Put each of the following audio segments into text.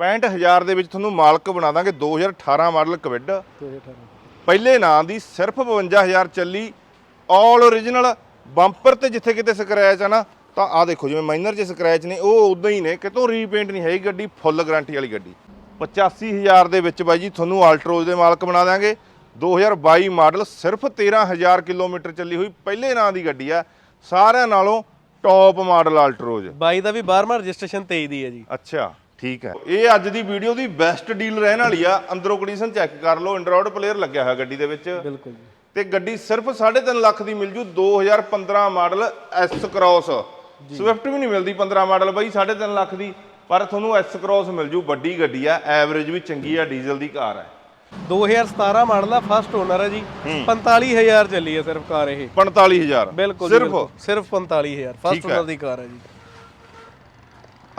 65000 ਦੇ ਵਿੱਚ ਤੁਹਾਨੂੰ ਮਾਲਕ ਬਣਾ ਦਾਂਗੇ 2018 ਮਾਡਲ ਕਵਿਡ। 2018 ਪਹਿਲੇ ਨਾਂ ਦੀ ਸਿਰਫ 52000 ਚੱਲੀ ਆਲ ਓਰੀਜਨਲ ਬੰਪਰ ਤੇ ਜਿੱਥੇ ਕਿਤੇ ਸਕ੍ਰੈਚ ਆ ਨਾ ਤਾਂ ਆ ਦੇਖੋ ਜਿਵੇਂ ਮਾਈਨਰ 'ਚ ਸਕ੍ਰੈਚ ਨੇ ਉਹ ਉਦਾਂ ਹੀ ਨੇ ਕਿਤੋਂ ਰੀਪੇਂਟ ਨਹੀਂ ਹੈਗੀ ਗੱਡੀ ਫੁੱਲ ਗਾਰੰਟੀ ਵਾਲੀ ਗੱਡੀ। 85000 ਦੇ ਵਿੱਚ ਬਾਈ ਜੀ ਤੁਹਾਨੂੰ ਆਲਟਰੋਜ਼ ਦੇ ਮਾਲਕ ਬਣਾ ਦਾਂਗੇ। 2022 ਮਾਡਲ ਸਿਰਫ 13000 ਕਿਲੋਮੀਟਰ ਚੱਲੀ ਹੋਈ ਪਹਿਲੇ ਨਾਂ ਦੀ ਗੱਡੀ ਆ। ਸਾਰਿਆਂ ਨਾਲੋਂ ਟੌਪ ਮਾਡਲ ਆਲਟਰੋਜ਼ 22 ਦਾ ਵੀ 12ਵਾਂ ਰਜਿਸਟ੍ਰੇਸ਼ਨ 23 ਦੀ ਹੈ ਜੀ। ਅੱਛਾ। ਠੀਕ ਹੈ। ਇਹ ਅੱਜ ਦੀ ਵੀਡੀਓ ਦੀ ਬੈਸਟ ਡੀਲ ਰਹਿਣ ਵਾਲੀ ਆ। ਅੰਦਰੋਂ ਕੰਡੀਸ਼ਨ ਚੈੱਕ ਕਰ ਲਓ। ਐਂਡਰੋਇਡ ਪਲੇਅਰ ਲੱਗਿਆ ਹੋਇਆ ਗੱਡੀ ਦੇ ਵਿੱਚ। ਬਿਲਕੁਲ ਜੀ। ਤੇ ਗੱਡੀ ਸਿਰਫ 3.5 ਲੱਖ ਦੀ ਮਿਲ ਜੂ। 2015 ਮਾਡਲ ਐਸ ਕ੍ਰਾਸ ਸਵਿਫਟ ਵੀ ਨਹੀਂ ਮਿਲਦੀ 15 ਮਾਡਲ ਬਾਈ 3.5 ਲੱਖ ਦੀ। ਪਰ ਤੁਹਾਨੂੰ ਐਸ ਕ੍ਰਾਸ ਮਿਲ ਜੂ। ਵੱਡੀ ਗੱਡੀ ਆ। ਐਵਰੇਜ ਵੀ ਚੰਗੀ ਆ। ਡੀਜ਼ਲ ਦੀ ਕਾਰ ਹੈ 2017 ਮਾਡਲ ਦਾ ਫਸਟ ਓਨਰ ਹੈ। ਜੀ 45000 ਚੱਲੀ ਹੈ ਸਿਰਫ ਕਾਰ ਇਹ। 45000 ਬਿਲਕੁਲ ਸਿਰਫ। ਸਿਰਫ 45000 ਫਸਟ। ਓਨਰ ਦੀ ਕਾਰ ਹੈ ਜੀ।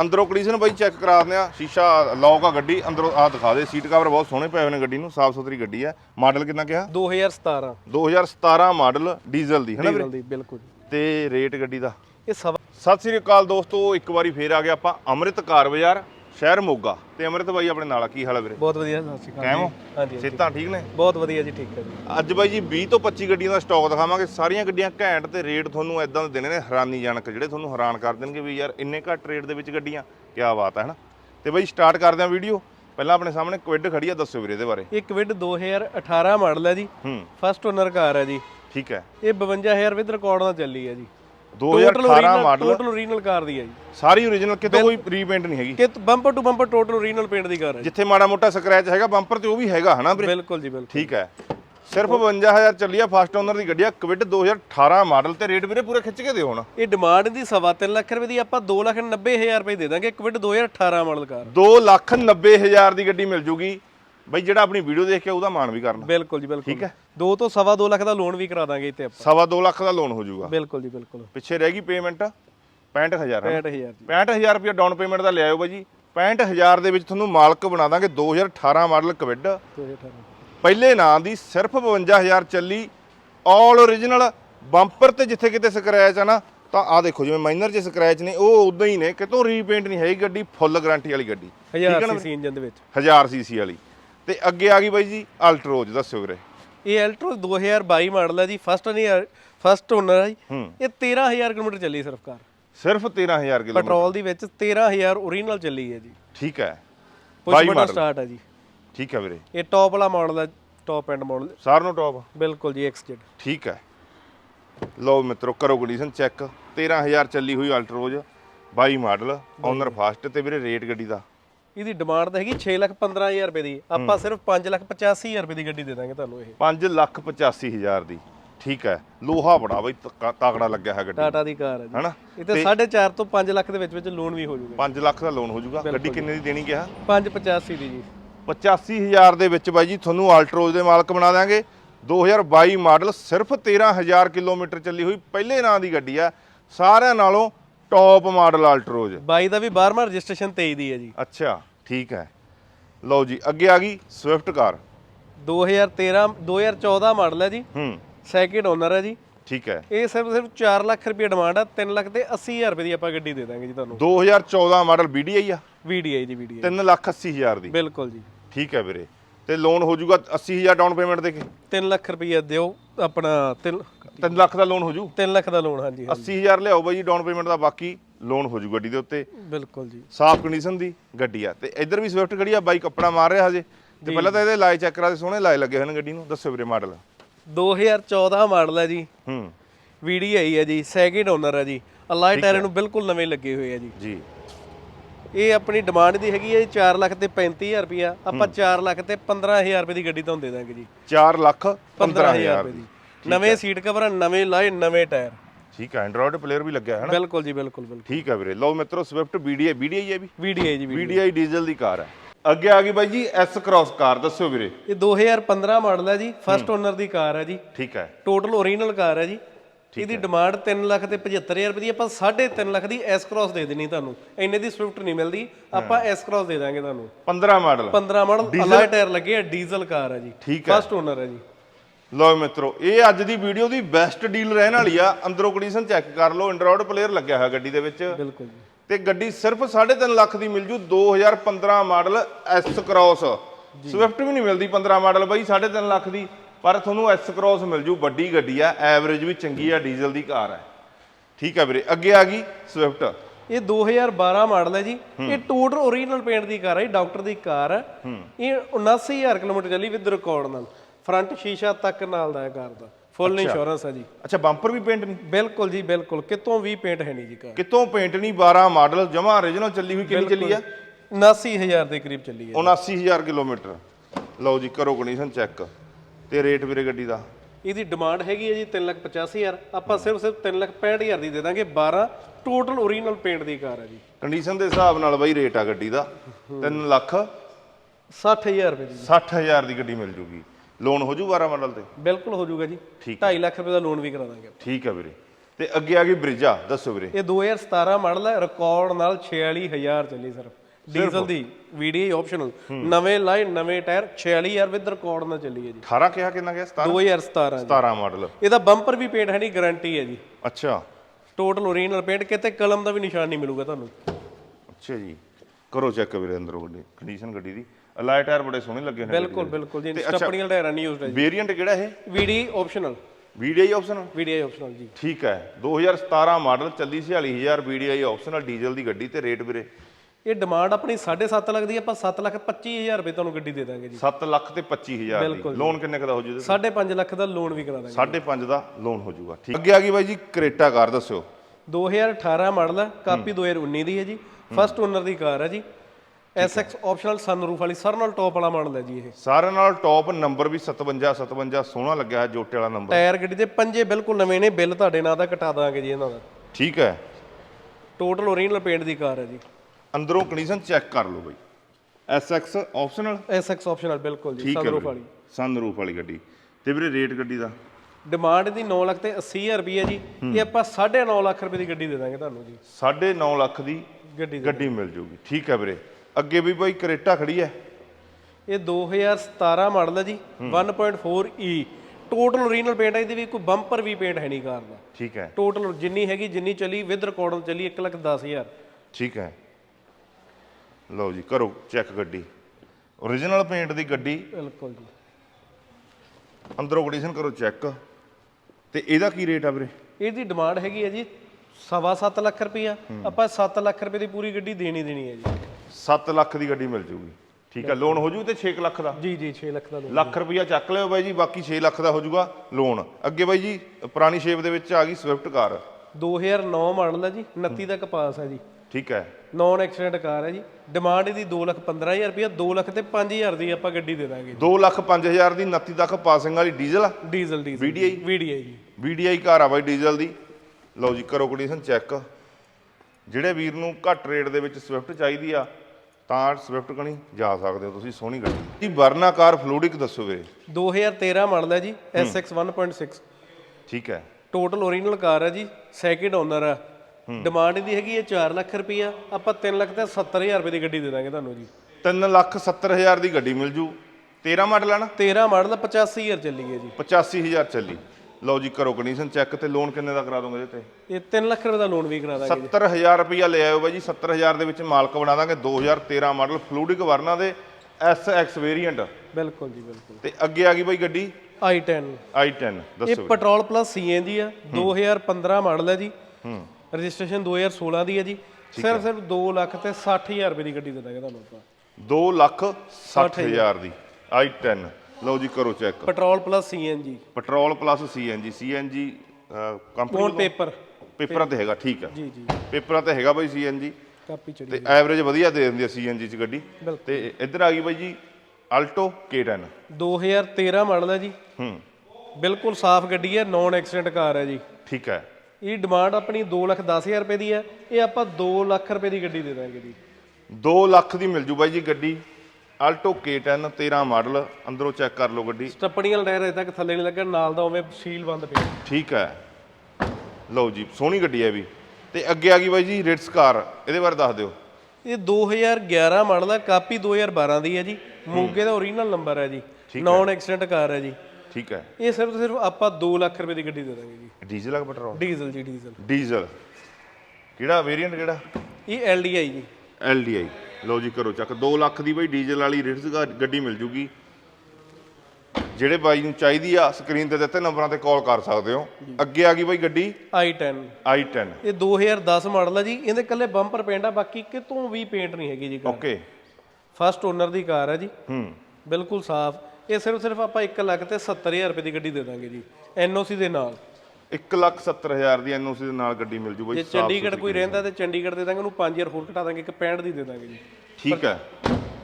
ਅੰਦਰੋਂ ਕੰਡੀਸ਼ਨ ਬਾਈ ਚੈੱਕ ਕਰਾ ਦਿੰਦੇ ਆ ਸ਼ੀਸ਼ਾ ਲੌਕ ਆ ਗੱਡੀ ਅੰਦਰੋਂ ਆ ਦਿਖਾ ਦੇ। ਸੀਟ ਕਵਰ ਬਹੁਤ ਸੋਹਣੇ ਪਏ ਹੋਏ ਨੇ ਗੱਡੀ ਨੂੰ ਸਾਫ਼ ਸੁਥਰੀ ਗੱਡੀ ਆ ਮਾਡਲ ਕਿੰਨਾ ਕਿਹਾ? 2017 2017 ਮਾਡਲ ਡੀਜ਼ਲ ਦੀ ਹੈ ਨਾ ਵੀਰੇ? ਡੀਜ਼ਲ ਦੀ ਬਿਲਕੁਲ। ਤੇ ਰੇਟ ਗੱਡੀ ਦਾ? ਇਹ ਸਵਾ ਸਤਿ ਸ੍ਰੀ ਅਕਾਲ ਦੋਸਤੋ ਇੱਕ ਵਾਰੀ ਫੇਰ ਆ ਗਿਆ ਆਪਾਂ ਅੰਮ੍ਰਿਤ ਕਾਰ ਬਾਜ਼ਾਰ। ਸ਼ਹਿਰ ਮੋਗਾ ਤੇ ਅੰਮ੍ਰਿਤ ਬਾਈ ਆਪਣੇ ਨਾਲ ਆ ਕੀ ਹਾਲ ਹੈ ਵੀਰੇ? ਬਹੁਤ ਵਧੀਆ ਸਤਿ ਸ਼੍ਰੀ ਅਕਾਲ ਕਾਇਮ ਹੋ? ਜੀ। ਹਾਂਜੀ ਹਾਂਜੀ। ਸਿਹਤਾਂ ਠੀਕ ਨੇ? ਬਹੁਤ ਵਧੀਆ ਜੀ ਠੀਕ ਹੈ ਜੀ। ਅੱਜ ਬਾਈ ਜੀ 20 ਤੋਂ 25 ਗੱਡੀਆਂ ਦਾ ਸਟਾਕ ਦਿਖਾਵਾਂਗੇ। ਸਾਰੀਆਂ ਗੱਡੀਆਂ ਘੈਂਟ ਤੇ ਰੇਟ ਤੁਹਾਨੂੰ ਐਦਾਂ ਦੇ ਦੇਣੇ ਨੇ ਹੈਰਾਨੀਜਨਕ ਜਿਹੜੇ ਤੁਹਾਨੂੰ ਹੈਰਾਨ ਕਰ ਦੇਣਗੇ ਵੀ ਯਾਰ ਇੰਨੇ ਘੱਟ ਰੇਟ ਦੇ ਵਿੱਚ ਗੱਡੀਆਂ ਕੀ ਬਾਤ ਹੈ ਹਨਾ? ਤੇ ਬਾਈ ਸਟਾਰਟ ਕਰਦੇ ਆਂ ਵੀਡੀਓ ਪਹਿਲਾਂ ਆਪਣੇ ਸਾਹਮਣੇ ਕੁਇਡ ਖੜੀ ਆ ਦੱਸੋ ਵੀਰੇ ਇਹਦੇ ਬਾਰੇ। ਇਹ ਕਵਿਡ 2018 ਮਾਡਲ ਹੈ ਜੀ। ਹੂੰ। ਫਸਟ ਓਨਰ ਕਾਰ ਹੈ ਜੀ। ਠੀਕ ਹੈ। ਇਹ 52000 ਵਿਦ ਰਿਕਾਰਡ ਨਾਲ ਚੱਲੀ ਹੈ ਜੀ। 2018 ਮਾਡਲ ਟੋਟਲ ਓਰੀਜਨਲ ਕਾਰ ਦੀ ਹੈ ਜੀ। ਸਾਰੀ ਓਰੀਜਨਲ ਕਿਤੋਂ ਕੋਈ ਰੀਪੇਂਟ ਨਹੀਂ ਹੈਗੀ। ਕਿ bumper to bumper total original paint the car ਹੈ ਜਿੱਥੇ ਮਾੜਾ ਮੋਟਾ ਸਕ੍ਰੈਚ ਹੈਗਾ ਬੰਪਰ ਤੇ ਉਹ ਵੀ ਹੈਗਾ ਹਨਾ ਵੀਰੇ? ਬਿਲਕੁਲ ਜੀ ਬਿਲਕੁਲ। ਠੀਕ ਹੈ। ਸਿਰਫ 52000 ਚੱਲੀ ਆ ਫਸਟ ਓਨਰ ਦੀ ਗੱਡੀ ਆ ਕਵਿਡ 2018 ਮਾਡਲ ਤੇ ਰੇਟ ਵੀਰੇ ਪੂਰੇ ਖਿੱਚ ਕੇ ਦਿਓ ਹੁਣ। ਇਹ ਡਿਮਾਂਡ ਦੀ ਸਵਾ ਤਿੰਨ ਲੱਖ ਰੁਪਏ ਦੀ ਆਪਾਂ 290000 ਰੁਪਏ ਦੇ ਦਾਂਗੇ ਕਵਿਡ 2018 ਮਾਡਲ ਕਾਰ। 2 ਲੱਖ 90 ਹਜ਼ਾਰ ਦੀ ਗੱਡੀ ਮਿਲ ਜੂਗੀ। ਬਈ ਜਿਹੜਾ ਆਪਣੀ ਵੀਡੀਓ ਦੇਖ ਕੇ ਉਹਦਾ ਮਾਣ ਵੀ ਕਰਨਾ। ਬਿਲਕੁਲ ਜੀ ਬਿਲਕੁਲ। ਠੀਕ ਹੈ। 2 ਤੋਂ ਸਵਾ 2 ਲੱਖ ਦਾ ਲੋਨ ਵੀ ਕਰਾ ਦਾਂਗੇ ਇੱਥੇ ਆਪਾਂ। ਸਵਾ 2 ਲੱਖ ਦਾ ਲੋਨ ਹੋ ਜਾਊਗਾ। ਬਿਲਕੁਲ ਜੀ ਬਿਲਕੁਲ। ਪਿੱਛੇ ਰਹਿ ਗਈ ਪੇਮੈਂਟ 65000 ਹੈ 65000 ਜੀ। 65000 ਰੁਪਏ ਡਾਊਨ ਪੇਮੈਂਟ ਦਾ ਲਿਆਇਓ ਬਾਈ ਜੀ। 65000 ਦੇ ਵਿੱਚ ਤੁਹਾਨੂੰ ਮਾਲਕ ਬਣਾ ਦਾਂਗੇ 2018 ਮਾਡਲ ਕਵਿਡ। 2018 ਪਹਿਲੇ ਨਾਂ ਦੀ ਸਿਰਫ 52000 ਚੱਲੀ। ਆਲ ਓਰੀਜਨਲ ਬੰਪਰ ਤੇ ਜਿੱਥੇ ਕਿਤੇ ਸਕ੍ਰੈਚ ਆ ਨਾ ਤਾਂ ਆ ਦੇਖੋ ਜਿਵੇਂ ਮਾਈਨਰ 'ਚ ਸਕ੍ਰੈਚ ਨੇ ਉਹ ਉਦਾਂ ਹੀ ਨੇ ਕਿਤੋਂ ਰੀਪੇਂਟ ਨਹੀਂ ਹੈਗੀ ਗੱਡੀ ਫੁੱਲ ਗਾਰੰਟੀ ਵਾਲੀ ਗੱਡੀ। 1000 ਸੀਸੀ ਇੰਜਨ ਦੇ ਵਿੱਚ। 1000 ਸੀਸੀ ਵਾਲੀ। ਤੇ ਅੱਗੇ ਆ ਗਈ ਬਾਈ ਜੀ ਅਲਟਰੋਜ ਦੱਸਿਓ ਵੀਰੇ। ਇਹ ਐਲਟਰੋ 2022 ਮਾਡਲ ਹੈ ਜੀ ਫਸਟ ਨਹੀਂ ਫਸਟ ਓਨਰ ਹੈ ਜੀ। ਇਹ 13000 ਕਿਲੋਮੀਟਰ ਚੱਲੀ ਸਿਰਫ ਕਾਰ। ਸਿਰਫ 13000 ਕਿਲੋ ਪੈਟਰੋਲ ਦੀ ਵਿੱਚ 13000 ਓਰੀਜਨਲ ਚੱਲੀ ਹੈ ਜੀ। ਠੀਕ ਹੈ। Push 22 button model. ਸਟਾਰਟ ਹੈ ਜੀ। ਠੀਕ ਹੈ ਵੀਰੇ। ਇਹ ਟੌਪ ਵਾਲਾ ਮਾਡਲ ਹੈ ਟੌਪ ਐਂਡ ਮਾਡਲ ਸਾਰ ਨੂੰ ਟੌਪ ਬਿਲਕੁਲ ਜੀ ਐਕਸਜੈਡ ਠੀਕ ਹੈ। ਲਓ ਮਿੱਤਰੋ ਕਰੋ ਕੰਡੀਸ਼ਨ ਚੈੱਕ 13000 ਚੱਲੀ ਹੋਈ ਅਲਟਰੋਜ 22 ਮਾਡਲ ਓਨਰ ਫਾਸਟ ਤੇ ਵੀਰੇ ਰੇਟ ਗੱਡੀ ਦਾ। ਇਹਦੀ ਡਿਮਾਂਡ ਤਾਂ ਹੈਗੀ 6 ਲੱਖ 15000 ਰੁਪਏ ਦੀ। ਆਪਾਂ ਸਿਰਫ 5 ਲੱਖ 85000 ਰੁਪਏ ਦੀ ਗੱਡੀ ਦੇ ਦਾਂਗੇ ਤੁਹਾਨੂੰ ਇਹ। 5 ਲੱਖ 85000 ਦੀ। ਠੀਕ ਹੈ। ਲੋਹਾ ਬੜਾ ਬਈ ਤਕਾ- ਤਾਕੜਾ ਲੱਗਿਆ ਹੈ ਗੱਡੀ। ਟਾਟਾ ਦੀ ਕਾਰ ਹੈ ਜੀ। ਹਨਾ? ਇਹ ਤੇ 4.5 ਤੋਂ 5 ਲੱਖ ਦੇ ਵਿੱਚ ਵਿੱਚ ਲੋਨ ਵੀ ਹੋ ਜਾਊਗਾ 5 ਲੱਖ ਦਾ ਲੋਨ ਹੋ ਜਾਊਗਾ ਗੱਡੀ ਕਿੰਨੇ ਦੀ ਦੇਣੀ ਕਿਹਾ? 585 ਦੀ ਜੀ। 85000 ਦੇ ਵਿੱਚ ਬਾਈ ਜੀ ਤੁਹਾਨੂੰ ਅਲਟਰੋਜ ਦੇ ਮਾਲਕ ਬਣਾ ਦਾਂਗੇ। 2022 ਮਾਡਲ ਸਿਰਫ 13000 ਕਿਲੋਮੀਟਰ ਚੱਲੀ ਹੋਈ ਪਹਿਲੇ ਨਾਂ ਦੀ ਗੱਡੀ ਆ। ਸਾਰਿਆਂ ਨਾਲੋਂ ਟੌਪ ਮਾਡਲ ਅਲਟਰੋਜ। 22 ਦਾ ਵੀ 12ਵਾਂ ਰਜਿਸਟ੍ਰੇਸ਼ਨ 23 ਦੀ ਹੈ ਜੀ। ਅੱਛਾ ਠੀਕ ਹੈ। ਲਓ ਜੀ ਅੱਗੇ ਆ ਗਈ ਸਵਿਫਟ ਕਾਰ। 2013 2014 ਮਾਡਲ ਹੈ ਜੀ। ਹੂੰ। ਸੈਕਿੰਡ ਓਨਰ ਹੈ ਜੀ। ਠੀਕ ਹੈ। ਇਹ ਸਿਰਫ ਸਿਰਫ 4 ਲੱਖ ਰੁਪਏ ਡਿਮਾਂਡ ਆ 3 ਲੱਖ ਤੇ 80000 ਰੁਪਏ ਦੀ ਆਪਾਂ ਗੱਡੀ ਦੇ ਦਾਂਗੇ ਜੀ ਤੁਹਾਨੂੰ। 2014 ਮਾਡਲ BDI ਆ? VDI ਜੀ VDI 3 ਲੱਖ 80000 ਦੀ। ਬਿਲਕੁਲ ਜੀ। ਠੀਕ ਹੈ ਵੀਰੇ। ਤੇ ਲੋਨ ਹੋ ਜਾਊਗਾ 80000 ਡਾਊਨ ਪੇਮੈਂਟ ਦੇ ਕੇ? 3 ਲੱਖ ਰੁਪਏ ਦਿਓ ਆਪਣਾ 3 3 ਲੱਖ ਦਾ ਲੋਨ ਹੋ ਜੂ? 3 ਲੱਖ ਦਾ ਲੋਨ ਹਾਂਜੀ ਹਾਂਜੀ। 80000 ਲਿਆਓ ਬਾਈ ਡਾਊਨ ਪੇਮੈਂਟ ਦਾ ਬਾਕੀ ਲੋਨ ਹੋ ਜੂ ਗੱਡੀ ਦੇ ਉੱਤੇ। ਬਿਲਕੁਲ ਜੀ। ਸਾਫ਼ ਕੰਡੀਸ਼ਨ ਦੀ ਗੱਡੀ ਆ। ਤੇ ਇੱਧਰ ਵੀ ਸਵਿਫਟ ਖੜੀ ਆ ਬਾਈ ਕੱਪੜਾ ਮਾਰ ਰਿਹਾ ਹਜੇ। ਤੇ ਪਹਿਲਾਂ ਤਾਂ ਇਹਦੇ ਲਾਈ ਚੈੱਕ ਕਰਾ ਦੇ ਸੋਹਣੇ ਲਾਏ ਲੱਗੇ ਹੋਏ ਨੇ ਗੱਡੀ ਨੂੰ। ਦੱਸੋ ਵੀਰੇ ਮਾਡਲ 2014 ਮਾਡਲ ਹੈ ਜੀ। ਹੂੰ। VDI ਹੈ ਜੀ ਸੈਕਿੰਡ ਓਨਰ ਹੈ ਜੀ। ਅਲਾਈ ਟਾਇਰ ਨੂੰ ਬਿਲਕੁਲ ਨਵੇਂ ਲੱਗੇ ਹੋਏ ਆ ਜੀ। ਜੀ। ਇਹ ਆਪਣੀ ਡਿਮਾਂਡ ਦੀ ਹੈਗੀ ਹੈ 4 ਲੱਖ ਤੇ 35000 ਰੁਪਿਆ ਆਪਾਂ 4 ਲੱਖ ਤੇ 15000 ਰੁਪਏ ਦੀ ਗੱਡੀ ਤੁਹਾਨੂੰ ਦੇ ਦਾਂਗੇ ਜੀ। 4 ਲੱਖ 15000 15000 ਰੁਪਏ ਦੀ। ਨਵੇਂ ਸੀਟ ਕਵਰ ਨਵੇਂ ਲਾਏ ਨਵੇਂ ਟਾਇਰ। ਠੀਕ ਹੈ ਐਂਡਰੋਇਡ ਪਲੇਅਰ ਵੀ ਲੱਗਿਆ ਹੈ ਨਾ ਬਿਲਕੁਲ ਜੀ ਬਿਲਕੁਲ ਬਿਲਕੁਲ। ਠੀਕ ਹੈ ਵੀਰੇ। ਲਓ ਮਿੱਤਰੋ ਸਵਿਫਟ BDI BDI ਹੈ ਵੀ? VDI ਜੀ BDI ਡੀਜ਼ਲ ਦੀ ਕਾਰ ਹੈ। ਅੱਗੇ ਆ ਗਈ ਬਾਈ ਜੀ ਐਸ ਕ੍ਰਾਸ ਕਾਰ ਦੱਸਿਓ ਵੀਰੇ। ਇਹ 2015 ਮਾਡਲ ਹੈ ਜੀ ਫਸਟ ਓਨਰ ਦੀ ਕਾਰ ਹੈ ਜੀ। ਠੀਕ ਹੈ। ਟੋਟਲ ਓਰੀਜਨਲ ਕਾਰ ਹੈ ਜੀ। ਇਹਦੀ ਡਿਮਾਂਡ 3 ਲੱਖ ਤੇ 75000 ਰੁਪਏ ਦੀ ਆਪਾਂ 3.5 ਲੱਖ ਦੀ ਐਸ ਕ੍ਰਾਸ ਦੇ ਦੇਣੀ ਤੁਹਾਨੂੰ। ਇੰਨੇ ਦੀ ਸਵਿਫਟ ਨਹੀਂ ਮਿਲਦੀ। ਆਪਾਂ ਐਸ ਕ੍ਰਾਸ ਦੇ ਦਾਂਗੇ ਤੁਹਾਨੂੰ। 15 ਮਾਡਲ। 15 ਮਾਡਲ ਅਲਾਈ ਟਾਇਰ ਲੱਗੇ ਆ ਡੀਜ਼ਲ ਕਾਰ ਹੈ ਜੀ। ਫਸਟ ਓਨਰ ਹੈ ਜੀ। ਲਓ ਮਿੱਤਰੋ ਇਹ ਅੱਜ ਦੀ ਵੀਡੀਓ ਦੀ ਬੈਸਟ ਡੀਲ ਰਹਿਣ ਵਾਲੀ ਆ। ਅੰਦਰੋਂ ਕੰਡੀਸ਼ਨ ਚੈੱਕ ਕਰ ਲਓ ਐਂਡਰੋਇਡ ਪਲੇਅਰ ਲੱਗਿਆ ਹੋਇਆ ਗੱਡੀ ਦੇ ਵਿੱਚ। ਬਿਲਕੁਲ ਜੀ। ਤੇ ਗੱਡੀ ਸਿਰਫ 3.5 ਲੱਖ ਦੀ ਮਿਲ ਜੂ 2015 ਮਾਡਲ ਐਸ ਕ੍ਰਾਸ ਸਵਿਫਟ ਵੀ ਨਹੀਂ ਮਿਲਦੀ 15 ਮਾਡਲ ਬਾਈ 3.5 ਲੱਖ ਦੀ ਪਰ ਤੁਹਾਨੂੰ ਐਸ ਕ੍ਰਾਸ ਮਿਲ ਜੂ ਵੱਡੀ ਗੱਡੀ ਆ ਐਵਰੇਜ ਵੀ ਚੰਗੀ ਆ ਡੀਜ਼ਲ ਦੀ ਕਾਰ ਹੈ ਠੀਕ ਹੈ ਵੀਰੇ ਅੱਗੇ ਆ ਗਈ ਸਵਿਫਟ ਇਹ 2012 ਮਾਡਲ ਹੈ ਜੀ। ਇਹ ਟੋਟਲ ਓਰੀਜਨਲ ਪੇਂਟ ਦੀ ਕਾਰ ਹੈ ਡਾਕਟਰ ਦੀ ਕਾਰ ਹੈ। ਇਹ 79000 ਕਿਲੋਮੀਟਰ ਚੱਲੀ ਵਿਦ ਰਿਕਾਰਡ ਨਾਲ। ਫਰੰਟ ਸ਼ੀਸ਼ਾ ਤੱਕ ਨਾਲ ਦਾ ਹੈ ਕਾਰ ਦਾ। ਫੁੱਲ ਇੰਸ਼ੋਰੈਂਸ ਹੈ ਜੀ। ਅੱਛਾ ਬੰਪਰ ਵੀ ਪੇਂਟ ਨਹੀਂ? ਬਿਲਕੁਲ ਜੀ ਬਿਲਕੁਲ। ਕਿਤੋਂ ਵੀ ਪੇਂਟ ਹੈ ਨਹੀਂ ਜੀ ਕਾਰ ਕਿਤੋਂ ਪੇਂਟ ਨਹੀਂ? 12 ਮਾਡਲ ਜਮਾ origignal ਚੱਲੀ ਹੋਈ ਕਿੰਨੀ ਚੱਲੀ ਆ? 79000 ਦੇ ਕਰੀਬ ਚੱਲੀ ਹੈ 79000 ਕਿਲੋਮੀਟਰ। ਲਓ ਜੀ ਕਰੋ ਕੰਡੀਸ਼ਨ ਚੈੱਕ ਤੇ ਰੇਟ ਵੀਰੇ ਗੱਡੀ ਦਾ? ਇਹਦੀ ਡਿਮਾਂਡ ਹੈਗੀ ਹੈ ਜੀ 385000 ਆਪਾਂ ਸਿਰਫ ਸਿਰਫ 365000 ਦੀ ਦੇ ਦਾਂਗੇ। 12 ਟੋਟਲ ਓਰੀਜਨਲ ਪੇਂਟ ਦੀ ਕਾਰ ਹੈ ਜੀ। ਕੰਡੀਸ਼ਨ ਦੇ ਹਿਸਾਬ ਨਾਲ ਬਾਈ ਰੇਟ ਆ ਗੱਡੀ ਦਾ। 3 ਲੱਖ 60000 ਰੁਪਏ ਦੀ 60000 ਦੀ ਗੱਡੀ ਮਿਲ ਜੂਗੀ। ਲੋਨ ਹੋ ਜੂ 12 ਮਾਡਲ ਤੇ? ਬਿਲਕੁਲ ਹੋ ਜਾਊਗਾ ਜੀ। 2.5 ਲੱਖ ਰੁਪਏ ਦਾ ਲੋਨ ਵੀ ਕਰਾ ਦਾਂਗੇ ਠੀਕ ਹੈ ਵੀਰੇ। ਤੇ ਅੱਗੇ ਆ ਗਈ ਬ੍ਰਿਜਾ ਦੱਸੋ ਵੀਰੇ। ਇਹ 2017 ਮਾਡਲ ਹੈ ਰਿਕਾਰਡ ਨਾਲ 46000 ਚੱਲੀ ਸਿਰਫ। ਡੀਜ਼ਲ ਦੀ ਵੀਡੀਆਈ ਆਪਸ਼ਨਲ ਨਵੇਂ ਲਾਈਨ ਨਵੇਂ ਟਾਇਰ 46000 ਵਿਦ ਰਿਕਾਰਡ ਨਾਲ ਚੱਲੀ ਹੈ ਜੀ। 18 ਕਿਹਾ ਕਿੰਨਾ ਗਿਆ? 17 2017 ਜੀ। 17 ਮਾਡਲ ਇਹਦਾ ਬੰਪਰ ਵੀ ਪੇਂਟ ਹੈ ਨਹੀਂ ਗਾਰੰਟੀ ਹੈ ਜੀ। ਅੱਛਾ। ਟੋਟਲ ਓਰੀਜਨਲ ਪੇਂਟ ਕਿਤੇ ਕਲਮ ਦਾ ਵੀ ਨਿਸ਼ਾਨ ਨਹੀਂ ਮਿਲੂਗਾ ਤੁਹਾਨੂੰ। ਅੱਛਾ ਜੀ। ਕਰੋ ਚੈੱਕ ਵੀਰੇ ਅੰਦਰੋਂ ਗੱਡੀ ਕੰਡੀਸ਼ਨ ਗੱਡੀ ਦੀ। ਅਲਾਈ ਟਾਇਰ ਬੜੇ ਸੋਹਣੇ ਲੱਗੇ ਨੇ ਬਿਲਕੁਲ ਬਿਲਕੁਲ ਜੀ ਸਟੱਪਣੀਆਂ ਟਾਇਰਾਂ ਨਹੀਂ ਯੂਜ਼ਡ ਹੈ ਜੀ। ਵੇਰੀਐਂਟ ਕਿਹੜਾ ਇਹ? VDI optional VDI option VDI optional ਜੀ। ਠੀਕ ਹੈ। 2017 ਮਾਡਲ ਚੱਲੀ 46000 ਵੀਡੀਆਈ ਆਪਸ਼ਨਲ ਡੀਜ਼ਲ ਦੀ ਗੱਡੀ ਤੇ ਰੇਟ ਵੀਰੇ। ਇਹ ਡਿਮਾਂਡ ਆਪਣੀ 7.5 ਲੱਖ ਦੀ ਆਪਾਂ 7 ਲੱਖ 25000 ਰੁਪਏ ਤੁਹਾਨੂੰ ਗੱਡੀ ਦੇ ਦਾਂਗੇ ਜੀ। 7 ਲੱਖ ਤੇ 25000 ਦੀ। ਲੋਨ ਕਿੰਨੇ ਦਾ ਹੋ ਜੂ 5.5 ਲੱਖ ਦਾ ਲੋਨ ਵੀ ਕਰਾ ਦਾਂਗੇ 5.5 ਦਾ ਲੋਨ ਹੋ ਜੂਗਾ। ਠੀਕ। ਅੱਗੇ ਆ ਗਈ ਬਾਈ ਜੀ ਕਰੇਟਾ ਕਾਰ ਦੱਸਿਓ। 2018 ਮਾਡਲ ਹੈ ਕਾਪੀ 2019 ਦੀ ਹੈ ਜੀ। ਫਸਟ ਓਨਰ ਦੀ ਕਾਰ ਹੈ ਜੀ। SX ਆਪਸ਼ਨਲ ਸਨਰੂਫ ਵਾਲੀ ਸਰ ਨਾਲ ਟੌਪ ਵਾਲਾ ਮਾਡਲ ਹੈ ਜੀ ਇਹ। ਸਾਰਿਆਂ ਨਾਲ ਟੌਪ ਨੰਬਰ ਵੀ 57 57 ਸੋਹਣਾ ਲੱਗਿਆ ਹੈ ਜੋਟੇ ਵਾਲਾ ਨੰਬਰ ਟਾਇਰ ਗੱਡੀ ਦੇ ਪੰਜੇ ਬਿਲਕੁਲ ਨਵੇਂ ਨੇ ਬਿੱਲ ਤੁਹਾਡੇ ਨਾਂ ਦਾ ਕਟਾ ਦਾਂਗੇ ਜੀ ਇਹਨਾਂ ਦਾ। ਠੀਕ ਹੈ। ਟੋਟਲ ਓਰੀਜਨਲ ਪੇਂਟ ਦੀ ਕਾਰ ਹੈ ਜੀ। ਅੰਦਰੋਂ ਕੰਡੀਸ਼ਨ ਚੈੱਕ ਕਰ ਲਓ ਬਾਈ। SX ਆਪਸ਼ਨਲ SX ਆਪਸ਼ਨਲ ਬਿਲਕੁਲ ਜੀ ਠੀਕ ਹੈ ਸਨਰੂਫ ਵਾਲੀ। ਸਨਰੂਫ ਵਾਲੀ ਗੱਡੀ। ਤੇ ਵੀਰੇ ਰੇਟ ਗੱਡੀ ਦਾ? ਡਿਮਾਂਡ ਦੀ 9 ਲੱਖ ਤੇ 80000 ਰੁਪਏ ਜੀ। ਇਹ ਆਪਾਂ 9.5 ਲੱਖ ਰੁਪਏ ਦੀ ਗੱਡੀ ਦੇ ਦਾਂਗੇ ਤੁਹਾਨੂੰ ਜੀ। 9.5 ਲੱਖ ਦੀ ਗੱਡੀ ਗੱਡੀ ਮਿਲ ਜੂਗੀ। ਠੀਕ ਹੈ ਵੀਰੇ। ਅੱਗੇ ਵੀ ਬਾਈ ਕਰੇਟਾ ਖੜੀ ਹੈ। ਇਹ 2017 ਮਾਡਲ ਹੈ ਜੀ 1.4e ਟੋਟਲ ਓਰੀਜਨਲ ਪੇਂਟ ਹੈ ਇਹਦੇ ਵੀ ਕੋਈ ਬੰਪਰ ਵੀ ਪੇਂਟ ਹੈ ਨਹੀਂ ਕਾਰ ਦਾ। ਠੀਕ ਹੈ। ਟੋਟਲ ਜਿੰਨੀ ਹੈਗੀ ਜਿੰਨੀ ਚੱਲੀ ਵਿਦ ਰਿਕਾਰਡ ਚੱਲੀ 1 ਲੱਖ 10000 ਠੀਕ ਹੈ। ਲਓ ਜੀ ਕਰੋ ਚੈੱਕ ਗੱਡੀ। Origignal ਪੇਂਟ ਦੀ ਗੱਡੀ। ਬਿਲਕੁਲ ਜੀ। ਅੰਦਰੋਂ ਕੰਡੀਸ਼ਨ ਕਰੋ ਚੈੱਕ ਤੇ ਇਹਦਾ ਕੀ ਰੇਟ ਆ ਵੀਰੇ? ਇਹਦੀ ਡਿਮਾਂਡ ਹੈਗੀ ਹੈ ਜੀ ਸਵਾ ਸੱਤ ਲੱਖ ਰੁਪਈਆ। ਆਪਾਂ 7 ਲੱਖ ਰੁਪਏ ਦੀ ਪੂਰੀ ਗੱਡੀ ਦੇਣੀ ਦੇਣੀ ਹੈ ਜੀ। 7 ਲੱਖ ਦੀ ਗੱਡੀ ਮਿਲ ਜੂਗੀ। ਠੀਕ ਹੈ ਲੋਨ ਹੋ ਜੂ ਤੇ 6 ਲੱਖ ਦਾ? ਜੀ ਜੀ 6 ਲੱਖ ਦਾ ਲੋਨ। ਲੱਖ ਰੁਪਈਆ ਚੱਕ ਲਿਓ ਬਾਈ ਜੀ ਬਾਕੀ 6 ਲੱਖ ਦਾ ਹੋ ਜੂਗਾ ਲੋਨ। ਅੱਗੇ ਬਾਈ ਜੀ ਪੁਰਾਣੀ ਸ਼ੇਪ ਦੇ ਵਿੱਚ ਆ ਗਈ ਸਵਿਫਟ ਕਾਰ। 2009 ਮਾਡਲ ਹੈ ਜੀ 29 ਤੱਕ ਪਾਸ ਹੈ ਜੀ। ਠੀਕ ਹੈ। ਨੌਨ ਐਕਸੀਡੈਂਟ ਕਾਰ ਹੈ ਜੀ। ਡਿਮਾਂਡ ਇਹਦੀ 2 ਲੱਖ 15000 ਰੁਪਈਆ 2 ਲੱਖ ਤੇ 5000 ਦੀ ਆਪਾਂ ਗੱਡੀ ਦੇ ਦਾਂਗੇ 2 ਲੱਖ 5000 ਦੀ 29 ਤੱਕ ਪਾਸਿੰਗ ਵਾਲੀ diesel diesel diesel. VDI? VDI ਜੀ। ਵੀਡੀਆਈ ਕਾਰ ਆ ਬਾਈ ਡੀਜ਼ਲ ਦੀ। ਲਓ ਜੀ ਕਰੋ ਕੰਡੀਸ਼ਨ ਚੈੱਕ ਜਿਹੜੇ ਵੀਰ ਨੂੰ ਘੱਟ ਰੇਟ ਦੇ ਵਿੱਚ ਸਵਿਫਟ ਚਾਹੀਦੀ ਆ ਤਾਂ ਸਵਿਫਟ ਕਣੀ ਜਾ ਸਕਦੇ ਹੋ ਤੁਸੀਂ ਸੋਹਣੀ ਗੱਡੀ। ਜੀ ਵਰਨਾ ਕਾਰ ਫਲੂਡਿਕ ਦੱਸੋ ਵੀਰੇ। 2013 ਮਾਡਲ ਹੈ। ਜੀ SX 1.6 ਠੀਕ ਹੈ। ਟੋਟਲ ਓਰੀਜਨਲ ਕਾਰ ਹੈ ਜੀ ਸੈਕਿੰਡ ਓਨਰ ਹੈ। ਡਿਮਾਂਡ ਇਹਦੀ ਹੈਗੀ ਹੈ 4 ਲੱਖ ਰੁਪਈਆ। ਆਪਾਂ 3 ਲੱਖ ਤੇ 70000 ਰੁਪਏ ਦੀ ਗੱਡੀ ਦੇ ਦਾਂਗੇ ਤੁਹਾਨੂੰ ਜੀ। 3 ਲੱਖ 70 ਹਜ਼ਾਰ ਦੀ ਗੱਡੀ ਮਿਲ ਜੂ। 13 ਮਾਡਲ ਆ ਨਾ? 13 ਮਾਡਲ 85000 ਚੱਲੀ ਹੈ ਜੀ। 85000 ਚੱਲੀ। ਲਓ ਜੀ ਕਰੋ ਕੰਡੀਸ਼ਨ ਚੈੱਕ ਤੇ ਲੋਨ ਕਿੰਨੇ ਦਾ ਕਰਾ ਦੋਗੇ ਇਹਦੇ ਤੇ ਇਹ 3 ਲੱਖ ਰੁਪਏ ਦਾ ਲੋਨ ਵੀ ਕਰਾ ਦਾਂਗੇ 70000 ਰੁਪਇਆ ਲੈ ਆਇਓ ਬਾਈ ਜੀ 70000 ਦੇ ਵਿੱਚ ਮਾਲਕ ਬਣਾ ਦਾਂਗੇ 2013 ਮਾਡਲ ਫਲੂਡਿਕ ਵਰਨਾ ਦੇ SX ਵੇਰੀਐਂਟ ਬਿਲਕੁਲ ਜੀ ਬਿਲਕੁਲ। ਤੇ ਅੱਗੇ ਆ ਗਈ ਬਾਈ ਗੱਡੀ? i10 i10 ਇਹ ਦੱਸੋ ਪੈਟਰੋਲ ਪਲੱਸ ਸੀਐਨਜੀ ਆ 2015 ਮਾਡਲ ਹੈ ਜੀ। ਹੂੰ। ਰਜਿਸਟ੍ਰੇਸ਼ਨ 2016 ਦੀ ਹੈ ਜੀ। ਸਿਰਫ ਸਿਰਫ 2 ਲੱਖ ਤੇ 60000 ਰੁਪਏ ਦੀ ਗੱਡੀ ਦੇ ਦਾਂਗੇ ਤੁਹਾਨੂੰ ਆਪਾਂ। 2 ਲੱਖ 60000 ਦੀ i10 ਲਓ ਜੀ ਕਰੋ check petrol plus CNG petrol plus CNG CNG company on paper ਪੇਪਰਾਂ ਤੇ ਹੈਗਾ ਠੀਕ ਹੈ। ਜੀ ਜੀ। ਪੇਪਰਾਂ ਤੇ ਹੈਗਾ ਬਾਈ CNG ਕਾਪੀ ਚੜੀ ਤੇ ਐਵਰੇਜ ਵਧੀਆ ਦੇ ਦਿੰਦੀ ਆ CNG ਚ ਗੱਡੀ। ਤੇ ਇੱਧਰ ਆ ਗਈ ਬਾਈ ਜੀ ਆਲਟੋ K10 2013 ਮਾਡਲ ਹੈ ਜੀ। ਹੂੰ। ਬਿਲਕੁਲ ਸਾਫ਼ ਗੱਡੀ ਹੈ ਨੌਨ ਐਕਸੀਡੈਂਟ ਕਾਰ ਹੈ ਜੀ। ਠੀਕ ਹੈ। ਇਹ ਡਿਮਾਂਡ ਆਪਣੀ 2 ਲੱਖ 10000 ਰੁਪਏ ਦੀ ਹੈ। ਇਹ ਆਪਾਂ 2 ਲੱਖ ਰੁਪਏ ਦੀ ਗੱਡੀ ਦੇ ਦਾਂਗੇ ਜੀ। 2 ਲੱਖ ਦੀ ਮਿਲ ਜੂ ਬਾਈ ਜੀ ਗੱਡੀ। ਆਲਟੋ K10 13 ਮਾਡਲ ਅੰਦਰੋਂ ਚੈੱਕ ਕਰ ਲਓ ਗੱਡੀ। ਸਟੱਪਣੀਆਂ ਟਾਇਰ ਅਜੇ ਤੱਕ ਥੱਲੇ ਨਹੀਂ ਲੱਗਣ ਨਾਲ ਦਾ ਉਵੇਂ ਸੀਲ ਬੰਦ ਪਿਆ। ਠੀਕ ਹੈ। ਲਓ ਜੀ ਸੋਹਣੀ ਗੱਡੀ ਹੈ ਵੀ। ਤੇ ਅੱਗੇ ਆ ਗਈ ਬਾਈ ਜੀ ਰਿਟਸ ਕਾਰ ਇਹਦੇ ਬਾਰੇ ਦੱਸ ਦਿਓ। ਇਹ 2011 ਮਾਡਲ ਹੈ ਕਾਪੀ 2012 ਦੀ ਹੈ ਜੀ। ਮੋਗੇ ਦਾ ਓਰੀਜਨਲ ਨੰਬਰ ਹੈ ਜੀ। ਨੌਨ ਐਕਸੀਡੈਂਟ ਕਾਰ ਹੈ ਜੀ। ਠੀਕ ਹੈ। ਇਹ ਸਿਰਫ ਸਿਰਫ ਆਪਾਂ 2 ਲੱਖ ਰੁਪਏ ਦੀ ਗੱਡੀ ਦੇ ਦਾਂਗੇ ਜੀ। ਡੀਜ਼ਲ ਆ ਪੈਟਰੋਲ ਡੀਜ਼ਲ ਜੀ ਡੀਜ਼ਲ ਡੀਜ਼ਲ ਕਿਹੜਾ ਵੇਰੀਐਂਟ ਕਿਹੜਾ? ਇਹ LDI ਜੀ। LDI ਲਓ ਜੀ ਕਰੋ ਚੱਕ। 2 ਲੱਖ ਦੀ ਬਈ ਡੀਜ਼ਲ ਵਾਲੀ ਰਿਟਸ ਗੱਡੀ ਮਿਲ ਜੂਗੀ। ਜਿਹੜੇ ਬਾਈ ਨੂੰ ਚਾਹੀਦੀ ਆ ਸਕਰੀਨ ਤੇ ਦਿੱਤੇ ਨੰਬਰਾਂ ਤੇ ਕਾਲ ਕਰ ਸਕਦੇ ਹੋ। ਅੱਗੇ ਆ ਗਈ ਬਾਈ ਗੱਡੀ? i10 i10 ਇਹ 2010 ਮਾਡਲ ਆ ਜੀ। ਇਹਦੇ ਕੱਲੇ ਬੰਪਰ ਪੇਂਟ ਆ ਬਾਕੀ ਕਿਤੋਂ ਵੀ ਪੇਂਟ ਨਹੀਂ ਹੈਗੀ ਜੀ ਓਕੇ ਫਸਟ ਓਨਰ ਦੀ ਕਾਰ ਹੈ ਜੀ। ਹੂੰ। ਬਿਲਕੁਲ ਸਾਫ਼। ਇਹ ਸਿਰਫ ਸਿਰਫ ਆਪਾਂ 1 ਲੱਖ ਤੇ 70000 ਰੁਪਏ ਦੀ ਗੱਡੀ ਦੇ ਦਾਂਗੇ ਜੀ। ਐਨਓਸੀ ਦੇ ਨਾਲ। 170000 ਦੀ ਐਨਓਸੀ ਦੇ ਨਾਲ ਗੱਡੀ ਮਿਲ ਜੂ ਬਾਈ ਜੇ ਚੰਡੀਗੜ੍ਹ ਕੋਈ ਰਹਿੰਦਾ ਤੇ ਚੰਡੀਗੜ੍ਹ ਦੇ ਦਾਂਗੇ ਉਹਨੂੰ 5000 ਹੋਰ ਘਟਾ ਦਾਂਗੇ ਇੱਕ 65 ਦੀ ਦੇ ਦਾਂਗੇ ਜੀ। ਠੀਕ ਹੈ।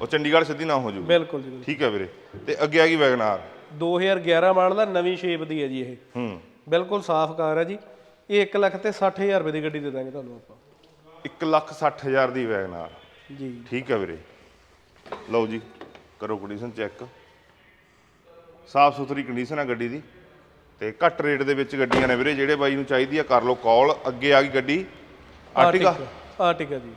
ਉਹ ਚੰਡੀਗੜ੍ਹ ਸਿੱਧੀ ਨਾ ਹੋ ਜੂ। ਬਿਲਕੁਲ ਜੀ ਠੀਕ ਹੈ ਵੀਰੇ। ਤੇ ਅੱਗੇ ਆ ਗਈ ਵੈਗਨਾਰ। 2011 ਮਾਡਲ ਦਾ ਨਵੀਂ ਸ਼ੇਪ ਦੀ ਹੈ ਜੀ ਇਹ। ਹੂੰ। ਬਿਲਕੁਲ ਸਾਫ਼ ਕਾਰ ਹੈ ਜੀ। ਇਹ 1 ਲੱਖ ਤੇ 60000 ਰੁਪਏ ਦੀ ਗੱਡੀ ਦੇ ਦਾਂਗੇ ਤੁਹਾਨੂੰ ਆਪਾਂ। 160000 ਦੀ ਵੈਗਨਾਰ। ਜੀ। ਠੀਕ ਹੈ ਵੀਰੇ। ਲਓ ਜੀ ਕਰੋ ਕੰਡੀਸ਼ਨ ਚੈੱਕ ਸਾਫ਼ ਸੁਥਰੀ ਕੰਡੀਸ਼ਨ ਆ ਗੱਡੀ ਦੀ। ਤੇ ਘੱਟ ਰੇਟ ਦੇ ਵਿੱਚ ਗੱਡੀਆਂ ਨੇ ਵੀਰੇ ਜਿਹੜੇ ਬਾਈ ਨੂੰ ਚਾਹੀਦੀ ਆ ਕਰ ਲਓ ਕਾਲ ਅੱਗੇ ਆ ਗਈ ਗੱਡੀ। ਆਰਟਿਕਾ ਆਰਟਿਕਾ ਜੀ।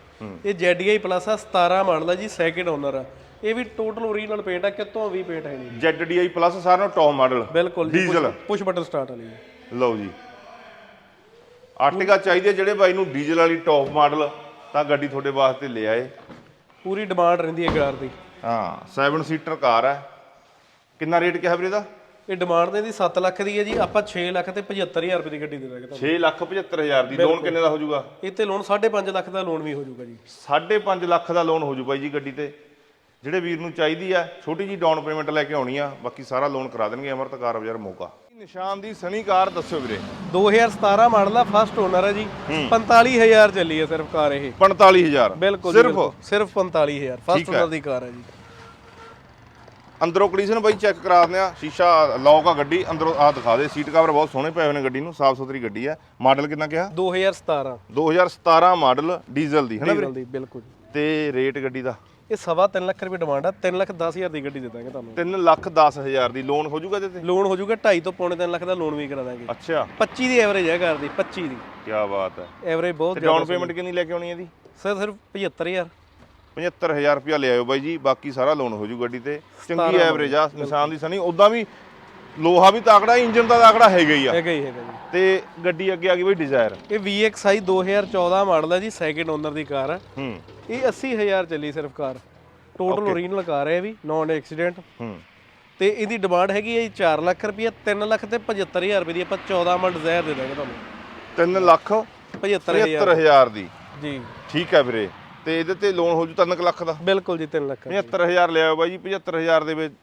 ਇਹ ZDI ਪਲੱਸ ਆ 17 ਮਾਡਲ ਆ ਜੀ ਸੈਕਿੰਡ ਓਨਰ ਆ। ਇਹ ਵੀ ਟੋਟਲ ਓਰੀਜਨਲ ਪੇਂਟ ਆ ਕਿਤੋਂ ਵੀ ਪੇਂਟ ਹੈ ਨਹੀਂ। ZDI ਪਲੱਸ ਸਾਰਿਆਂ ਨਾਲੋਂ ਟੌਪ ਮਾਡਲ ਬਿਲਕੁਲ ਡੀਜ਼ਲ ਪੁਸ਼ ਬਟਨ ਸਟਾਰਟ ਵਾਲੀ। ਲਓ ਜੀ। ਆਰਟਿਕਾ ਚਾਹੀਦੀ ਜਿਹੜੇ ਬਾਈ ਨੂੰ ਡੀਜ਼ਲ ਵਾਲੀ ਟੌਪ ਮਾਡਲ ਤਾਂ ਗੱਡੀ ਤੁਹਾਡੇ ਵਾਸਤੇ ਲੈ ਆਏ। ਪੂਰੀ ਡਿਮਾਂਡ ਰਹਿੰਦੀ ਹੈ ਕਾਰ ਦੀ। ਹਾਂ 7 ਸੀਟਰ ਕਾਰ ਹੈ ਕਿੰਨਾ ਰੇਟ ਕਿਹਾ ਵੀਰੇ ਦਾ? ਇਹ ਡਿਮਾਂਡ ਦੇ ਦੀ 7 ਲੱਖ ਦੀ ਹੈ ਜੀ ਆਪਾਂ 6 ਲੱਖ ਤੇ 75000 ਰੁਪਏ ਦੀ ਗੱਡੀ ਦੇ ਦਾਂਗੇ ਤੁਹਾਨੂੰ। 6 ਲੱਖ 75000 ਦੀ ਲੋਨ ਕਿੰਨੇ ਦਾ ਹੋ ਜਾਊਗਾ? ਇਹ ਤੇ ਲੋਨ 5.5 ਲੱਖ ਦਾ ਲੋਨ ਵੀ ਹੋ ਜਾਊਗਾ ਜੀ। 5.5 ਲੱਖ ਦਾ ਲੋਨ ਹੋ ਜੂ ਬਾਈ ਜੀ ਗੱਡੀ ਤੇ। ਜਿਹੜੇ ਵੀਰ ਨੂੰ ਚਾਹੀਦੀ ਆ ਛੋਟੀ ਜੀ ਡਾਊਨ ਪੇਮੈਂਟ ਲੈ ਕੇ ਆਉਣੀ ਆ ਬਾਕੀ ਸਾਰਾ ਲੋਨ ਕਰਾ ਦੇਣਗੇ ਅਮਰਤ ਕਾਰ ਬਾਜ਼ਾਰ ਮੌਕਾ ਨਿਸ਼ਾਨ ਦੀ ਸਣੀ ਕਾਰ ਦੱਸਿਓ ਵੀਰੇ। 2017 ਮਾਡਲ ਦਾ ਫਸਟ ਓਨਰ ਹੈ ਜੀ। 45000 ਚੱਲੀ ਹੈ ਸਿਰਫ ਕਾਰ ਇਹ। 45000 ਬਿਲਕੁਲ ਸਿਰਫ। ਸਿਰਫ 45000 ਫਸਟ। ਓਨਰ ਦੀ ਕਾਰ ਹੈ ਜੀ। ਅੰਦਰੋਂ ਕੰਡੀਸ਼ਨ ਬਾਈ ਚੈੱਕ ਕਰਾ ਦਿੰਦੇ ਆ। ਸ਼ੀਸ਼ਾ ਲੌਕ ਆ ਗੱਡੀ ਅੰਦਰੋਂ ਆ ਦਿਖਾ ਦੇ। ਸੀਟ ਕਵਰ ਬਹੁਤ ਸੋਹਣੇ ਪਏ ਹੋਏ ਨੇ ਗੱਡੀ ਨੂੰ ਸਾਫ਼ ਸੁਥਰੀ ਗੱਡੀ ਆ। ਮਾਡਲ ਕਿੰਨਾ ਕਿਹਾ? 2017 2017 ਮਾਡਲ ਡੀਜ਼ਲ ਦੀ ਹੈ ਨਾ ਡੀਜ਼ਲ ਦੀ ਬਿਲਕੁਲ। ਤੇ ਰੇਟ ਗੱਡੀ ਦਾ? ਇਹ ਸਵਾ ਤਿੰਨ ਲੱਖ ਰੁਪਏ ਡਿਮਾਂਡ ਆ 3 ਲੱਖ 10000 ਦੀ ਗੱਡੀ ਦੇ ਦਾਂਗੇ ਤੁਹਾਨੂੰ। 3 ਲੱਖ 10000 ਦੀ ਲੋਨ ਹੋ ਜਾਊਗਾ ਤੇ? ਲੋਨ ਹੋ ਜਾਊਗਾ 2.5 ਤੋਂ ਪੌਣੇ 3 ਲੱਖ ਦਾ ਲੋਨ ਵੀ ਕਰਾ ਦਾਂਗੇ। ਅੱਛਾ। 25 ਦੀ ਐਵਰੇਜ ਹੈ ਕਾਰ ਦੀ 25 ਦੀ। ਕੀ ਬਾਤ ਹੈ। ਐਵਰੇਜ ਬਹੁਤ ਤੇ ਡਾਊਨ ਪੇਮੈਂਟ ਕਿੰਨੀ ਲੈ ਕੇ ਆਉਣੀ ਇਹਦੀ? ਸਰ ਸਿਰਫ 75000 75000 ਰੁਪਇਆ ਲੈ ਆਇਓ ਬਾਈ ਜੀ ਬਾਕੀ ਸਾਰਾ ਲੋਨ ਹੋ ਜੂ ਗੱਡੀ ਤੇ। ਚੰਗੀ ਐਵਰੇਜ ਆ ਨਿਸ਼ਾਨ ਦੀ ਸਣੀ ਉਦਾਂ ਵੀ ਲੋਹਾ ਵੀ ਤਾਕੜਾ ਇੰਜਨ ਦਾ ਤਾਕੜਾ ਹੈਗਾ ਹੀ ਆ। ਹੈਗਾ ਹੀ ਹੈਗਾ ਜੀ। ਤੇ ਗੱਡੀ ਅੱਗੇ ਆ ਗਈ ਬਾਈ ਡਿਜ਼ਾਇਰ ਇਹ VXI 2014 ਮਾਡਲ ਹੈ ਜੀ ਸੈਕਿੰਡ ਓਨਰ ਦੀ ਕਾਰ ਹੈ ਹੂੰ। ਇਹ 80000 ਚੱਲੀ ਸਿਰਫ ਕਾਰ। ਟੋਟਲ ਓਰੀਜਨਲ ਕਾਰ ਹੈ ਵੀ ਨੌਨ ਐਕਸੀਡੈਂਟ ਹੂੰ। ਤੇ ਇਹਦੀ ਡਿਮਾਂਡ ਹੈਗੀ ਹੈ ਜੀ 4 ਲੱਖ ਰੁਪਏ 3 ਲੱਖ ਤੇ 75000 ਰੁਪਏ ਦੀ ਆਪਾਂ 14 ਮਾਡਲ ਡਿਜ਼ਾਇਰ ਦੇ ਦਾਂਗੇ ਤੁਹਾਨੂੰ। 3 ਲੱਖ 75000 75000 ਦੀ। ਜੀ। ਠੀਕ ਹੈ ਵੀਰੇ। ਤੇ ਇਹਦੇ ਤੇ ਲੋਨ ਹੋ ਜੂ 3 ਲੱਖ ਦਾ। ਬਿਲਕੁਲ ਜੀ 3 ਲੱਖ। 75000 ਲਿਆਓ ਬਾਈ ਜੀ 75000 ਦੇ ਵਿੱਚ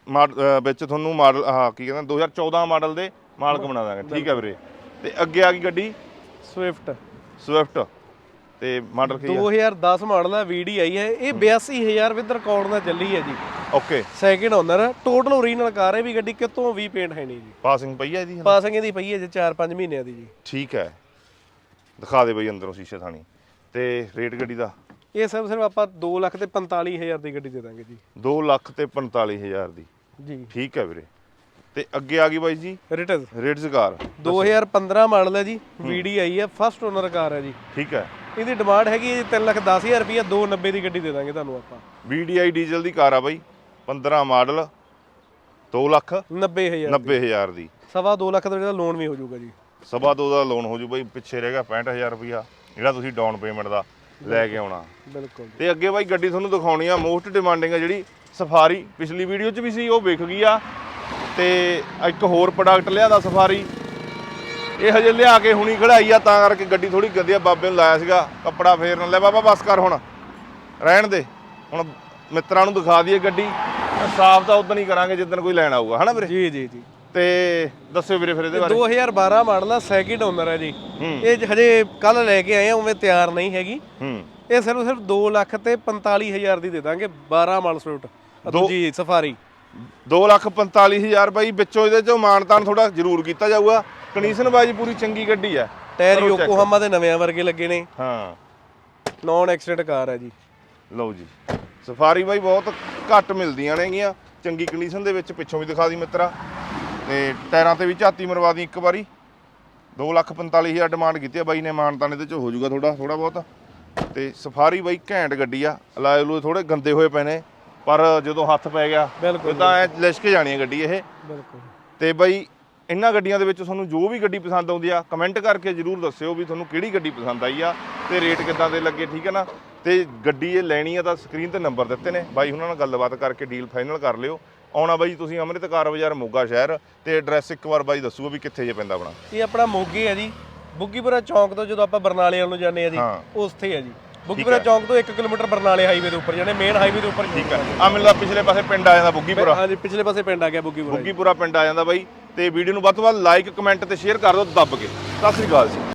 ਵਿੱਚ ਤੁਹਾਨੂੰ ਮਾਡਲ ਆਹ ਕੀ ਕਹਿੰਦਾ 2014 ਮਾਡਲ ਦੇ ਮਾਲਕ ਬਣਾ ਦਾਂਗੇ। ਠੀਕ ਹੈ ਵੀਰੇ। ਤੇ ਅੱਗੇ ਆ ਗਈ ਗੱਡੀ? ਸਵਿਫਟ ਸਵਿਫਟ ਤੇ ਮਾਡਲ ਕੀ ਆ 2010 ਮਾਡਲ ਹੈ। VDI ਹੈ। ਇਹ 82000 ਵਿਦ ਰਿਕਾਰਡ ਨਾਲ ਚੱਲੀ ਹੈ ਜੀ। Okay. Second owner total original car ਹੈ ਵੀ ਗੱਡੀ ਕਿਤੋਂ ਵੀ ਪੇਂਟ ਹੈ ਨਹੀਂ ਜੀ। ਪਾਸਿੰਗ ਪਈ ਆ ਇਹਦੀ? ਪਾਸਿੰਗ ਇਹਦੀ ਪਈ ਹੈ ਜੇ 4-5 ਮਹੀਨਿਆਂ ਦੀ ਜੀ। ਠੀਕ ਹੈ। ਦਿਖਾ ਦੇ ਬਈ ਅੰਦਰੋਂ ਸ਼ੀਸ਼ੇ ਥਾਣੀ। ਤੇ ਰੇਟ ਗੱਡੀ ਦਾ? ਇਹ ਸਿਰਫ ਸਿਰਫ ਆਪਾਂ 2 ਲੱਖ ਤੇ 45000 ਦੀ ਗੱਡੀ ਦੇ ਦਾਂਗੇ ਜੀ। 2 ਲੱਖ ਤੇ 45000 ਦੀ। ਜੀ। ਠੀਕ ਹੈ ਵੀਰੇ। ਤੇ ਅੱਗੇ ਆ ਗਈ ਬਾਈ ਜੀ? ਰਿਟਸ ਰੇਟਸ ਕਾਰ। 2015 ਮਾਡਲ ਹੈ ਜੀ VDI ਹੈ ਫਸਟ ਓਨਰ ਕਾਰ ਹੈ ਜੀ। ਠੀਕ ਹੈ। ਇਹਦੀ ਡਿਮਾਂਡ ਹੈਗੀ ਹੈ 3 ਲੱਖ 10000 ਰੁਪਏ 290 ਦੀ ਗੱਡੀ ਦੇ ਦਾਂਗੇ ਤੁਹਾਨੂੰ ਆਪਾਂ। VDI ਡੀਜ਼ਲ ਦੀ ਕਾਰ ਆ ਬਾਈ 15 ਮਾਡਲ 2 ਲੱਖ 90000 90000 ਦੀ। ਸਵਾ 2 ਲੱਖ ਦਾ ਜਿਹੜਾ ਲੋਨ ਵੀ ਹੋ ਜਾਊਗਾ ਜੀ। ਸਵਾ ਦੋ ਦਾ ਲੋਨ ਹੋ ਜੂ ਬਾਈ ਪਿੱਛੇ ਰਹਿ ਗਿਆ 65000 ਰੁਪਇਆ ਜਿਹੜਾ ਤੁਸੀਂ ਡਾਊਨ ਪੇਮੈਂਟ ਦਾ। ਲੈ ਕੇ ਆਉਣਾ। ਬਿਲਕੁਲ ਤੇ ਅੱਗੇ ਬਾਈ ਗੱਡੀ ਤੁਹਾਨੂੰ ਦਿਖਾਉਣੀ ਆ ਮੋਸਟ ਡਿਮਾਂਡਿੰਗ ਆ ਜਿਹੜੀ ਸਫਾਰੀ ਪਿਛਲੀ ਵੀਡੀਓ 'ਚ ਵੀ ਸੀ ਉਹ ਵਿਕ ਗਈ ਆ। ਤੇ ਇੱਕ ਹੋਰ ਪ੍ਰੋਡਕਟ ਲਿਆਦਾ ਸਫਾਰੀ ਇਹ ਹਜੇ ਲਿਆ ਕੇ ਹੁਣੀ ਖੜਾਈ ਆ ਤਾਂ ਕਰਕੇ ਗੱਡੀ ਥੋੜੀ ਗੰਦੀ ਬਾਬੇ ਨੂੰ ਲਾਇਆ ਸੀਗਾ ਕੱਪੜਾ ਫੇਰਨ ਲੈ ਬਾਬਾ ਬਸ ਕਰ ਹੁਣ। ਰਹਿਣ ਦੇ। ਹੁਣ ਮਿੱਤਰਾਂ ਨੂੰ ਦਿਖਾ ਦਈਏ ਗੱਡੀ। ਸਾਫ਼ ਤਾਂ ਉਦੋਂ ਹੀ ਕਰਾਂਗੇ ਜਿੱਦਣ ਕੋਈ ਲੈਣ ਆਊਗਾ। ਹਨਾ ਵੀਰੇ? ਜੀ ਜੀ ਜੀ। ਤੇ ਦੱਸਿਓ ਵੀਰੇ ਫਿਰ ਇਹਦੇ ਬਾਰੇ। 2012 ਮਾਡਲ ਦਾ ਸੈਕਿੰਡ ਓਨਰ ਹੈ ਜੀ। ਇਹ ਹਜੇ ਕੱਲ ਲੈ ਕੇ ਆਏ ਆ ਉਵੇਂ ਤਿਆਰ ਨਹੀਂ ਹੈਗੀ। ਹੂੰ। ਇਹ ਸਿਰਫ ਸਿਰਫ 2 ਲੱਖ ਤੇ 45000 ਦੀ ਦੇ ਦਾਂਗੇ 12 ਮਾਡਲ ਸਵਿਫਟ ਦੂਜੀ ਸਫਾਰੀ 2 ਲੱਖ 45000 ਬਾਈ ਵਿੱਚੋਂ ਇਹਦੇ ਚੋਂ ਮਾਨਤਾਨ ਥੋੜਾ ਜ਼ਰੂਰ ਕੀਤਾ ਜਾਊਗਾ। ਕੰਡੀਸ਼ਨ ਬਾਜੀ ਪੂਰੀ ਚੰਗੀ ਗੱਡੀ ਹੈ। ਟਾਇਰ ਯੋਕੋਹਾਮਾ ਦੇ ਨਵੇਂ ਵਰਗੇ ਲੱਗੇ ਨੇ। ਹਾਂ। ਨੌਨ ਐਕਸੀਡੈਂਟ ਕਾਰ ਹੈ ਜੀ। ਲਓ ਜੀ। ਸਫਾਰੀ ਬਾਈ ਬਹੁਤ ਘੱਟ ਮਿਲਦੀਆਂ ਨੇਗੀਆਂ। ਚੰਗੀ ਕੰਡੀਸ਼ਨ ਦੇ ਵਿੱਚ ਪਿੱਛੋਂ ਵੀ ਦਿਖਾ ਦੀ ਮਿੱਤਰਾ। ਤੇ ਟਾਇਰਾਂ ਤੇ ਵੀ ਝਾਤੀ ਮਰਵਾ ਦੀ ਇੱਕ ਵਾਰੀ। 2 ਲੱਖ 45000 ਡਿਮਾਂਡ ਕੀਤੀ ਆ ਬਾਈ ਨੇ ਮਾਨਤਾਨ ਇਹਦੇ ਚ ਹੋ ਜਾਊਗਾ ਥੋੜਾ ਥੋੜਾ ਬਹੁਤ। ਤੇ ਸਫਾਰੀ ਬਾਈ ਘੈਂਟ ਗੱਡੀ ਆ ਅਲਾਏ ਲੂਏ ਥੋੜੇ ਗੰਦੇ ਹੋਏ ਪਏ ਨੇ ਪਰ ਜਦੋਂ ਹੱਥ ਪੈ ਗਿਆ ਬਿਲਕੁਲ ਤਾਂ ਐ ਲਿਸ਼ਕ ਜਾਣੀ ਹੈ ਗੱਡੀ ਇਹ। ਬਿਲਕੁਲ। ਤੇ ਬਾਈ ਇਹਨਾਂ ਗੱਡੀਆਂ ਦੇ ਵਿੱਚ ਤੁਹਾਨੂੰ ਜੋ ਵੀ ਗੱਡੀ ਪਸੰਦ ਆਉਂਦੀ ਆ ਕਮੈਂਟ ਕਰਕੇ ਜਰੂਰ ਦੱਸਿਓ ਵੀ ਤੁਹਾਨੂੰ ਕਿਹੜੀ ਗੱਡੀ ਪਸੰਦ ਆਈ ਆ ਤੇ ਰੇਟ ਕਿੱਦਾਂ ਦੇ ਲੱਗੇ ਠੀਕ ਹੈ ਨਾ? ਤੇ ਗੱਡੀ ਇਹ ਲੈਣੀ ਆ ਤਾਂ ਸਕਰੀਨ ਤੇ ਨੰਬਰ ਦਿੱਤੇ ਨੇ। ਬਾਈ ਉਹਨਾਂ ਨਾਲ ਗੱਲਬਾਤ ਕਰਕੇ ਡੀਲ ਫਾਈਨਲ ਕਰ ਲਿਓ। ਆਉਣਾ ਬਾਈ ਤੁਸੀਂ ਅੰਮ੍ਰਿਤ ਕਾਰ ਬਾਜ਼ਾਰ ਮੋਗਾ ਸ਼ਹਿਰ ਤੇ ਐਡਰੈਸ ਇੱਕ ਵਾਰ ਬਾਈ ਦੱਸੂਗਾ ਵੀ ਕਿੱਥੇ ਜੇ ਪੈਂਦਾ ਆਪਣਾ। ਇਹ ਆਪਣਾ ਮੋਗੇ ਹੈ ਜੀ। ਬੁੱਗੀਪੁਰਾ ਚੌਂਕ ਤੋਂ ਜਦੋਂ ਆਪਾਂ ਬਰਨਾਲੇ ਵੱਲ ਨੂੰ ਜਾਂਦੇ ਆ ਜੀ ਹਾਂ। ਉੱਥੇ ਹੈ ਜੀ। ਬੁੱਗੀਪੁਰਾ ਚੌਂਕ ਤੋਂ 1 ਕਿਲੋਮੀਟਰ ਬਰਨਾਲੇ ਹਾਈਵੇ ਦੇ ਉੱਪਰ ਜਾਨੇ ਮੇਨ ਹਾਈਵੇ ਦੇ ਉੱਪਰ ਠੀਕ ਹੈ। ਆ। ਮੈਨੂੰ ਲੱਗਦਾ ਪਿਛਲੇ ਪਾਸੇ ਪਿੰਡ ਆ ਜਾਂਦਾ ਬੁੱਗੀਪੁਰਾ। ਹਾਂਜੀ ਪਿਛਲੇ ਪਾਸੇ ਪਿੰਡ ਆ ਗਿਆ ਬੁੱਗੀਪੁਰਾ ਜੀ। ਬੁੱਗੀਪੁਰਾ ਪਿੰਡ ਆ ਜਾਂਦਾ ਬਾਈ। ਤੇ ਵੀਡੀਓ ਨੂੰ ਵੱਧ ਤੋਂ ਵੱਧ ਲਾਈਕ ਕਮੈਂਟ ਤੇ ਸ਼ੇਅਰ ਕਰ ਦਿਓ ਦੱਬ ਕੇ। ਸਤਿ ਸ੍ਰੀ ਅਕਾਲ ਜੀ।